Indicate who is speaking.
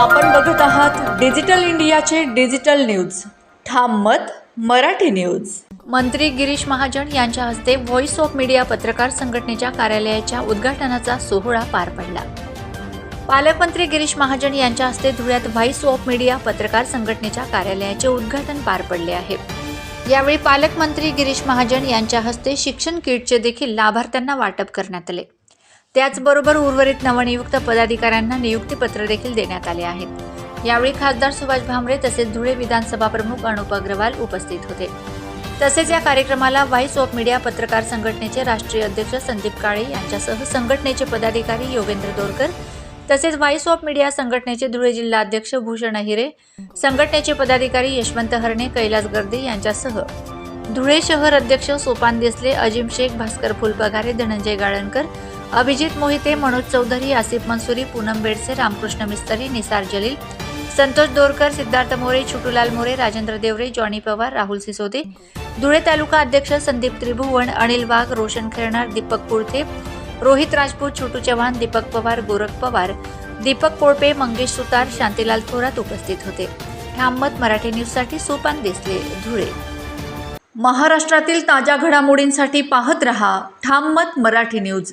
Speaker 1: आपण बघत आहात डिजिटल इंडियाचे डिजिटल न्यूज. ठाम मत मराठी न्यूज. मंत्री गिरीश महाजन यांच्या हस्ते व्हॉइस ऑफ मीडिया पत्रकार संघटनेच्या कार्यालयाच्या उद्घाटनाचा सोहळा पार पडला. पालकमंत्री गिरीश महाजन यांच्या हस्ते धुळ्यात व्हॉइस ऑफ मीडिया पत्रकार संघटनेच्या कार्यालयाचे उद्घाटन पार पडले आहे. यावेळी पालकमंत्री गिरीश महाजन यांच्या हस्ते शिक्षण किटचे देखील लाभार्थ्यांना वाटप करण्यात आले. त्याचबरोबर उर्वरित नवनियुक्त पदाधिकाऱ्यांना नियुक्तीपत्र देखील देण्यात आले आहेत. यावेळी खासदार सुभाष भामरे तसेच धुळे विधानसभा प्रमुख अनुप अग्रवाल उपस्थित होते. तसेच या कार्यक्रमाला व्हॉइस ऑफ मीडिया पत्रकार संघटनेचे राष्ट्रीय अध्यक्ष संदीप काळे यांच्यासह संघटनेचे पदाधिकारी योगेंद्र दोरकर तसेच व्हॉइस ऑफ मीडिया संघटनेचे धुळे जिल्हा अध्यक्ष भूषण हिरे संघटनेचे पदाधिकारी यशवंत हरणे कैलास गर्दे यांच्यासह धुळे शहर अध्यक्ष सोपान देसले अजिम शेख भास्कर फुलपघारे धनंजय गाळणकर अभिजित मोहिते मनोज चौधरी आसिफ मनसुरी पूनम बेडसे रामकृष्ण मिस्तरी निसार जलील संतोष दोरकर सिद्धार्थ मोरे छुटूलाल मोरे राजेंद्र देवरे जॉनी पवार राहुल सिसोदे धुळे तालुका अध्यक्ष संदीप त्रिभुवन अनिल वाघ रोशन खेळणार दीपक कुळथे रोहित राजपूत छोटू चव्हाण दीपक पवार गोरख पवार दीपक कोळपे मंगेश सुतार शांतीलाल थोरात उपस्थित होते. ठाममत मराठी न्यूजसाठी सोपान देसले धुळे. महाराष्ट्रातील ताज्या घडामोडींसाठी पाहत रहा ठाममत मराठी न्यूज.